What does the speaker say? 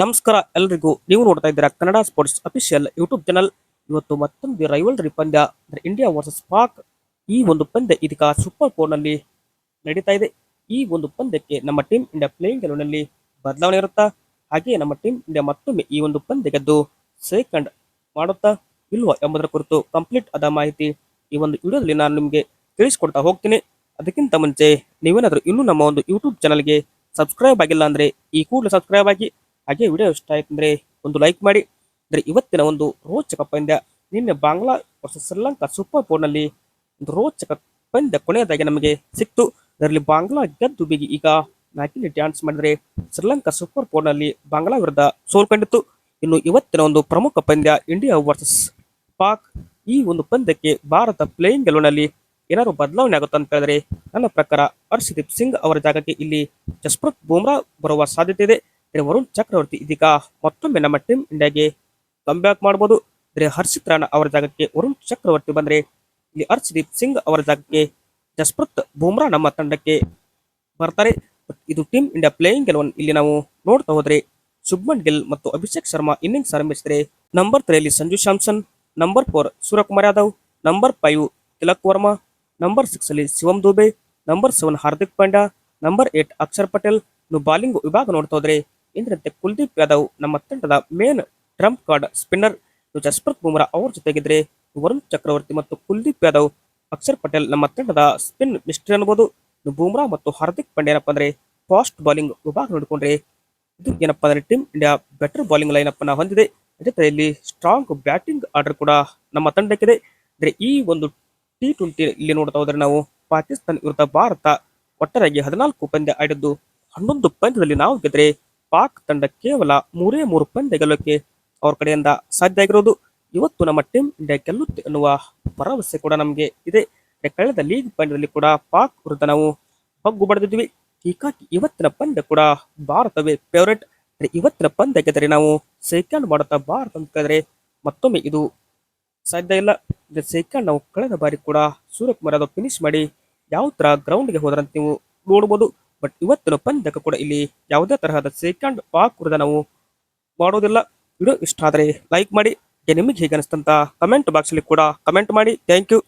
ನಮಸ್ಕಾರ ಎಲ್ರಿಗೂ. ನೀವು ನೋಡ್ತಾ ಇದ್ದೀರಾ Kannada sports official YouTube channel ಇವತ್ತು ಮತ್ತೊಂದು ರೈವಲ್ರಿ ಪಂದ್ಯ, ಅಂದ್ರೆ ಇಂಡಿಯಾ ವರ್ಸಸ್ ಪಾಕ್ ಈ ಒಂದು ಪಂದ್ಯ ಇದೀಗ ಸೂಪರ್ ಫೋರ್ನಲ್ಲಿ ನಡೀತಾ ಇದೆ. ಈ ಒಂದು ಪಂದ್ಯಕ್ಕೆ ನಮ್ಮ ಟೀಮ್ ಇಂಡಿಯಾ ಪ್ಲೇಯಿಂಗ್ನಲ್ಲಿ ಬದಲಾವಣೆ ಇರುತ್ತಾ? ಹಾಗೆ ನಮ್ಮ ಟೀಮ್ ಇಂಡಿಯಾ ಮತ್ತೊಮ್ಮೆ ಈ ಒಂದು ಪಂದ್ಯ ಗೆದ್ದು ಸೆಕೆಂಡ್ ಮಾಡುತ್ತಾ ಇಲ್ವಾ ಎಂಬುದರ ಕುರಿತು ಕಂಪ್ಲೀಟ್ ಆದ ಮಾಹಿತಿ ಈ ಒಂದು ವಿಡಿಯೋದಲ್ಲಿ ನಾನು ನಿಮಗೆ ತಿಳಿಸ್ಕೊಡ್ತಾ ಹೋಗ್ತೀನಿ. ಅದಕ್ಕಿಂತ ಮುಂಚೆ ನೀವೇನಾದರೂ ಇನ್ನೂ ನಮ್ಮ ಒಂದು ಯೂಟ್ಯೂಬ್ ಚಾನಲ್ಗೆ ಸಬ್ಸ್ಕ್ರೈಬ್ ಆಗಿಲ್ಲ ಅಂದ್ರೆ ಈ ಕೂಡಲೇ ಸಬ್ಸ್ಕ್ರೈಬ್ ಆಗಿ ಹಾಗೆ ವಿಡಿಯೋ ಇಷ್ಟ ಆಯ್ತು ಅಂದ್ರೆ ಒಂದು ಲೈಕ್ ಮಾಡಿ. ಅಂದ್ರೆ ಇವತ್ತಿನ ಒಂದು ರೋಚಕ ಪಂದ್ಯ, ನಿನ್ನೆ ಬಾಂಗ್ಲಾ ವರ್ಸಸ್ ಶ್ರೀಲಂಕಾ ಸೂಪರ್ ಫೋರ್ನಲ್ಲಿ ಒಂದು ರೋಚಕ ಪಂದ್ಯ ಕೊನೆಯದಾಗಿ ನಮಗೆ ಸಿಕ್ತು. ಅದರಲ್ಲಿ ಬಾಂಗ್ಲಾ ಗೆದ್ದು ಬಿಗಿ ಈಗ ಮ್ಯಾಕಿಲಿ ಡ್ಯಾನ್ಸ್ ಮಾಡಿದರೆ ಶ್ರೀಲಂಕಾ ಸೂಪರ್ ಫೋರ್ನಲ್ಲಿ ಬಾಂಗ್ಲಾ ವಿರುದ್ಧ ಸೋಲು ಇನ್ನು ಇವತ್ತಿನ ಒಂದು ಪ್ರಮುಖ ಪಂದ್ಯ ಇಂಡಿಯಾ ವರ್ಸಸ್ ಪಾಕ್ ಈ ಒಂದು ಪಂದ್ಯಕ್ಕೆ ಭಾರತ ಪ್ಲೇಯಿಂಗ್ ಗೆಲುವಿನಲ್ಲಿ ಏನಾದ್ರು ಬದಲಾವಣೆ ಆಗುತ್ತೆ ಅಂತ ಹೇಳಿದ್ರೆ ನನ್ನ ಪ್ರಕಾರ ಹರ್ಷದೀಪ್ ಸಿಂಗ್ ಅವರ ಜಾಗಕ್ಕೆ ಇಲ್ಲಿ ಜಸ್ಪ್ರತ್ ಬುಮ್ರಾ ಬರುವ ಸಾಧ್ಯತೆ ಇದೆ. ಇದ್ರೆ ವರುಣ್ ಚಕ್ರವರ್ತಿ ಇದೀಗ ಮತ್ತೊಮ್ಮೆ ನಮ್ಮ ಟೀಮ್ ಇಂಡಿಯಾಗೆ ಕಂಬ್ಯಾಕ್ ಮಾಡಬಹುದು ಇದ್ರೆ ಹರ್ಷಿತ್ ರಾಣಾ ಅವರ ಜಾಗಕ್ಕೆ ವರುಣ್ ಚಕ್ರವರ್ತಿ ಬಂದ್ರೆ ಇಲ್ಲಿ ಹರ್ಷದೀಪ್ ಸಿಂಗ್ ಅವರ ಜಾಗಕ್ಕೆ ಜಸ್ಪ್ರತ್ ಬುಮ್ರಾ ನಮ್ಮ ತಂಡಕ್ಕೆ ಬರ್ತಾರೆ. ಇದು ಟೀಮ್ ಇಂಡಿಯಾ ಪ್ಲೇಯಿಂಗ್ ಗೆಲುವನ್ನು ಇಲ್ಲಿ ನಾವು ನೋಡ್ತಾ ಹೋದ್ರೆ ಶುಭ್ಮನ್ ಗಿಲ್ ಮತ್ತು ಅಭಿಷೇಕ್ ಶರ್ಮಾ ಇನ್ನಿಂಗ್ಸ್ ಆರಂಭಿಸಿದರೆ ನಂಬರ್ ತ್ರೀ ಅಲ್ಲಿ Sanju Samson number four Suryakumar Yadav number five Tilak Varma number six ಅಲ್ಲಿ Shivam Dube number seven Hardik Pandya number eight Axar Patel. Bowling ವಿಭಾಗ ನೋಡ್ತಾ ಹೋದ್ರೆ ಇಂದ್ರಂತೆ ಕುಲ್ದೀಪ್ ಯಾದವ್, ನಮ್ಮ ತಂಡದ main trump card spinner Jasprit Bumrah ಅವ್ರ ಜೊತೆಗಿದ್ರೆ ವರುಣ್ ಚಕ್ರವರ್ತಿ ಮತ್ತು ಕುಲ್ದೀಪ್ ಯಾದವ್, ಅಕ್ಷರ್ ಪಟೇಲ್ ನಮ್ಮ ತಂಡದ ಸ್ಪಿನ್ ಮಿಸ್ಟ್ರಿ ಅನ್ಬೋದು. ಬೂಮ್ರಾ ಬುಮ್ರಾ ಮತ್ತು ಹಾರ್ದಿಕ್ ಪಾಂಡ್ಯ ಏನಪ್ಪ ಅಂದ್ರೆ ಫಾಸ್ಟ್ ಬಾಲಿಂಗ್ ವಿಭಾಗ ನೋಡಿಕೊಂಡ್ರೆ ಇದು ಏನಪ್ಪ ಅಂದ್ರೆ team India better bowling line up ಹೊಂದಿದೆ. ಜೊತೆಯಲ್ಲಿ ಸ್ಟ್ರಾಂಗ್ ಬ್ಯಾಟಿಂಗ್ ಆರ್ಡರ್ ಕೂಡ ನಮ್ಮ ತಂಡಕ್ಕಿದೆ. ಅಂದ್ರೆ ಈ ಒಂದು ಟಿ ಟ್ವೆಂಟಿ ಇಲ್ಲಿ ನೋಡ್ತಾ ಹೋದ್ರೆ ನಾವು ಪಾಕಿಸ್ತಾನ ವಿರುದ್ಧ ಭಾರತ ಒಟ್ಟಾರೆಯಾಗಿ ಹದಿನಾಲ್ಕು ಪಂದ್ಯ ಆಡಿದ್ದು ಹನ್ನೊಂದು ಪಂದ್ಯದಲ್ಲಿ ನಾವು ಗೆದ್ರೆ ಪಾಕ್ ತಂಡ ಕೇವಲ ಮೂರೇ ಮೂರು ಪಂದ್ಯ ಗೆಲ್ಲೋಕೆ ಅವ್ರ ಕಡೆಯಿಂದ ಸಾಧ್ಯ ಆಗಿರೋದು. ಇವತ್ತು ನಮ್ಮ ಟೀಮ್ ಇಂಡಿಯಾ ಗೆಲ್ಲುತ್ತೆ ಅನ್ನುವ ಭರವಸೆ ಕೂಡ ನಮಗೆ ಇದೆ. ಕಳೆದ ಲೀಗ್ ಪಂದ್ಯದಲ್ಲಿ ಕೂಡ ಪಾಕ್ ವಿರುದ್ಧ ನಾವು ಬಗ್ಗು ಬಡಿದಿದ್ವಿ. ಹೀಗಾಗಿ ಇವತ್ತಿನ ಪಂದ್ಯ ಕೂಡ ಭಾರತವೇ ಫೇವರೇಟ್ ಇವತ್ತಿನ ಪಂದ್ಯ ಗೆದ್ದರೆ ನಾವು ಸೆಕೆಂಡ್ ಮಾಡುತ್ತಾ ಭಾರತ ಅಂತ ಕೇಳಿದ್ರೆ ಮತ್ತೊಮ್ಮೆ ಇದು ಸಾಧ್ಯ ಇಲ್ಲ. ಸೆಕೆಂಡ್ ನಾವು ಕಳೆದ ಬಾರಿ ಕೂಡ ಸೂರ್ಯಕುಮಾರ್ ಯಾದವ್ ಫಿನಿಶ್ ಮಾಡಿ ಯಾವ ತರ ಗ್ರೌಂಡ್ಗೆ ಹೋದ್ರಂತ ನೀವು ನೋಡ್ಬೋದು. ಬಟ್ ಇವತ್ತಿನ ಪಂದ್ಯಕ್ಕೆ ಕೂಡ ಇಲ್ಲಿ ಯಾವುದೇ ತರಹದ ಸೆಕೆಂಡ್ ಪಾಕ್ ಕೂಡ ನಾವು ಮಾಡೋದಿಲ್ಲ. ವಿಡಿಯೋ ಇಷ್ಟ ಆದರೆ ಲೈಕ್ ಮಾಡಿ. ನಿಮಗೆ ಹೇಗೆ ಅನಿಸ್ತಂತ ಕಮೆಂಟ್ ಬಾಕ್ಸಲ್ಲಿ ಕೂಡ ಕಮೆಂಟ್ ಮಾಡಿ. Thank you